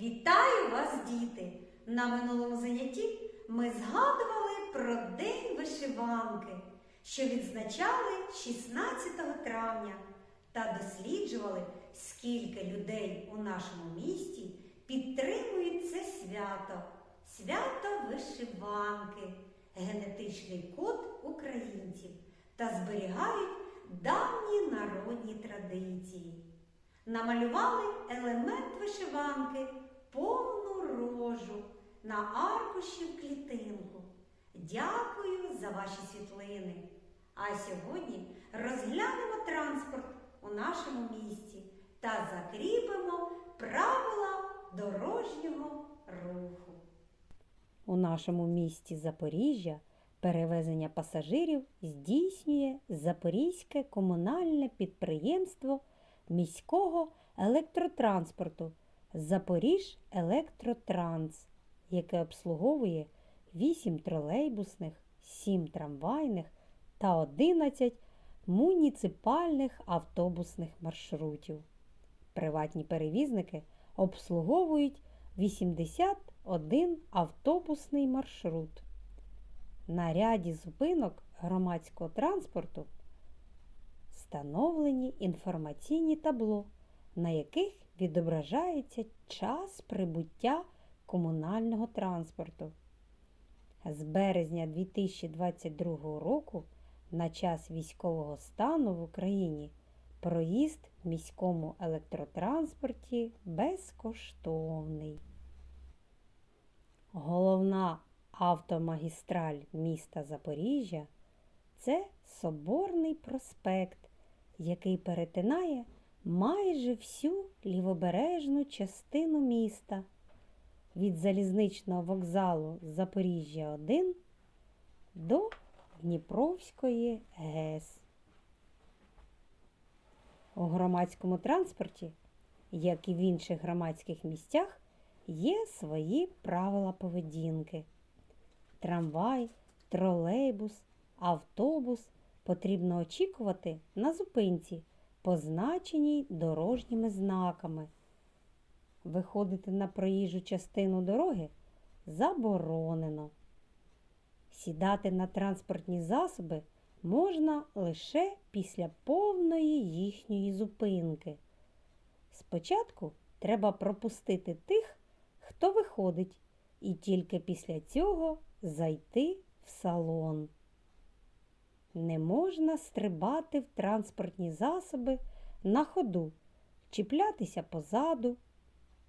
Вітаю вас, діти! На минулому занятті ми згадували про День вишиванки, що відзначали 16 травня, та досліджували, скільки людей у нашому місті підтримують це свято, свято вишиванки, генетичний код українців та зберігають давні народні традиції. Намалювали елемент вишиванки повну рожу на аркуші в клітинку. Дякую за ваші світлини. А сьогодні розглянемо транспорт у нашому місті та закріпимо правила дорожнього руху. У нашому місті Запоріжжя перевезення пасажирів здійснює Запорізьке комунальне підприємство міського електротранспорту Запоріж Електротранс, яке обслуговує 8 тролейбусних, 7 трамвайних та 11 муніципальних автобусних маршрутів. Приватні перевізники обслуговують 81 автобусний маршрут. На ряді зупинок громадського транспорту встановлені інформаційні табло, на яких відображається час прибуття комунального транспорту. З березня 2022 року на час військового стану в Україні проїзд в міському електротранспорті безкоштовний. Головна автомагістраль міста Запоріжжя це Соборний проспект, який перетинає майже всю лівобережну частину міста від залізничного вокзалу Запоріжжя 1 до Дніпровської ГЕС. У громадському транспорті, як і в інших громадських місцях, є свої правила поведінки. Трамвай, тролейбус, автобус потрібно очікувати на зупинці, позначеній дорожніми знаками. Виходити на проїжджу частину дороги заборонено. Сідати на транспортні засоби можна лише після повної їхньої зупинки. Спочатку треба пропустити тих, хто виходить, і тільки після цього зайти в салон. Не можна стрибати в транспортні засоби на ходу, чіплятися позаду.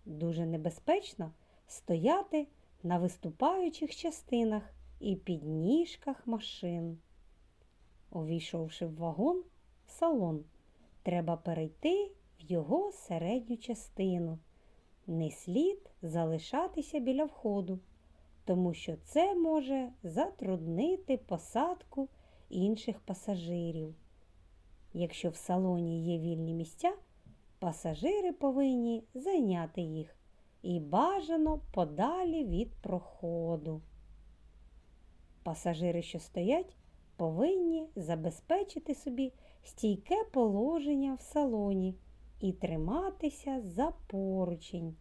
Дуже небезпечно стояти на виступаючих частинах і підніжках машин. Увійшовши в вагон, в салон, треба перейти в його середню частину. Не слід залишатися біля входу, тому що це може затруднити посадку інших пасажирів. Якщо в салоні є вільні місця, пасажири повинні зайняти їх і бажано подалі від проходу. Пасажири, що стоять, повинні забезпечити собі стійке положення в салоні і триматися за поручень.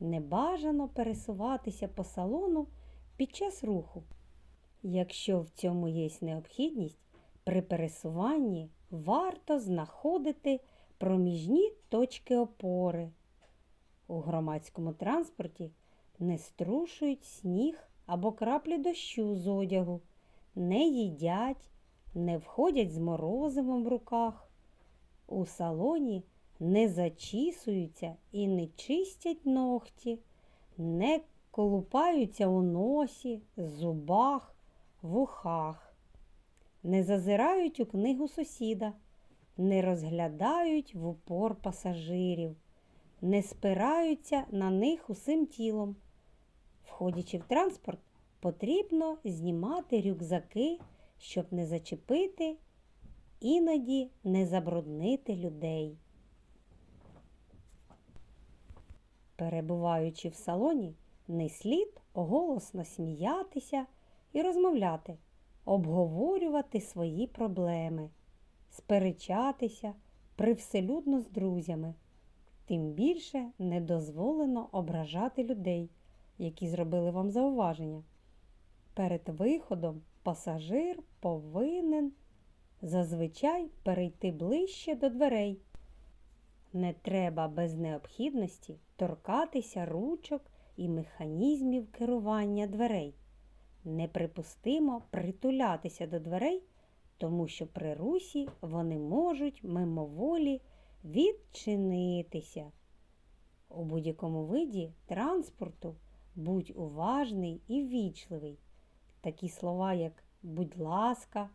Не бажано пересуватися по салону під час руху. Якщо в цьому є необхідність, при пересуванні варто знаходити проміжні точки опори. У громадському транспорті не струшують сніг або краплі дощу з одягу, не їдять, не входять з морозивом в руках. У салоні не зачісуються і не чистять ногті, не колупаються у носі, зубах, вухах, не зазирають у книгу сусіда, не розглядають в упор пасажирів, не спираються на них усім тілом. Входячи в транспорт, потрібно знімати рюкзаки, щоб не зачепити, іноді не забруднити людей. Перебуваючи в салоні, не слід голосно сміятися і розмовляти, обговорювати свої проблеми, сперечатися привселюдно з друзями. Тим більше не дозволено ображати людей, які зробили вам зауваження. Перед виходом пасажир повинен зазвичай перейти ближче до дверей. Не треба без необхідності торкатися ручок і механізмів керування дверей. Неприпустимо притулятися до дверей, тому що при русі вони можуть мимоволі відчинитися. У будь-якому виді транспорту будь уважний і ввічливий. Такі слова, як будь ласка,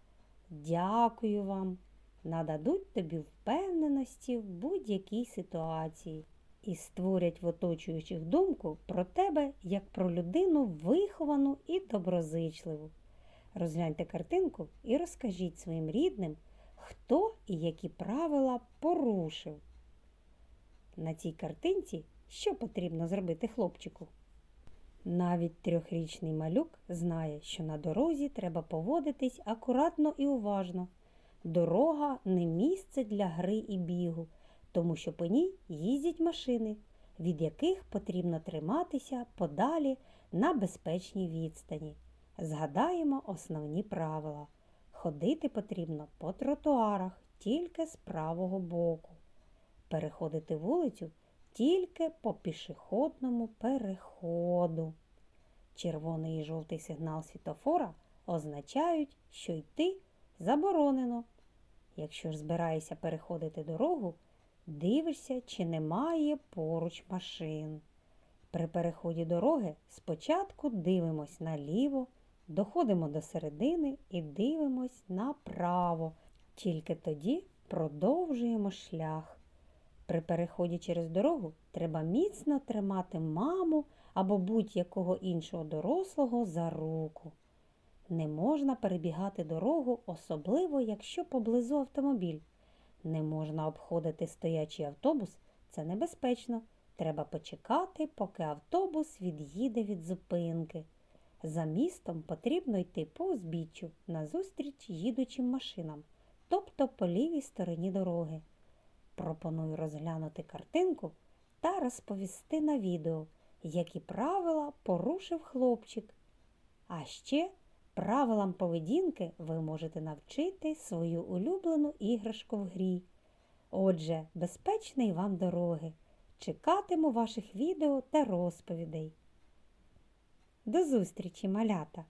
дякую вам, нададуть тобі впевненості в будь-якій ситуації і створять в оточуючих думку про тебе як про людину виховану і доброзичливу. Розгляньте картинку і розкажіть своїм рідним, хто і які правила порушив. На цій картинці що потрібно зробити хлопчику? Навіть трьохрічний малюк знає, що на дорозі треба поводитись акуратно і уважно. Дорога не місце для гри і бігу, тому що по ній їздять машини, від яких потрібно триматися подалі на безпечній відстані. Згадаємо основні правила. Ходити потрібно по тротуарах тільки з правого боку. Переходити вулицю тільки по пішохідному переходу. Червоний і жовтий сигнал світофора означають, що йти заборонено. Якщо ж збираєшся переходити дорогу, дивишся, чи немає поруч машин. При переході дороги спочатку дивимось наліво, доходимо до середини і дивимось направо. Тільки тоді продовжуємо шлях. При переході через дорогу треба міцно тримати маму або будь-якого іншого дорослого за руку. Не можна перебігати дорогу, особливо якщо поблизу автомобіль. Не можна обходити стоячий автобус, це небезпечно. Треба почекати, поки автобус від'їде від зупинки. За містом потрібно йти по узбіччю назустріч їдучим машинам, тобто по лівій стороні дороги. Пропоную розглянути картинку та розповісти на відео, які правила порушив хлопчик. А ще правилам поведінки ви можете навчити свою улюблену іграшку в грі. Отже, безпечної вам дороги! Чекатиму ваших відео та розповідей. До зустрічі, малята!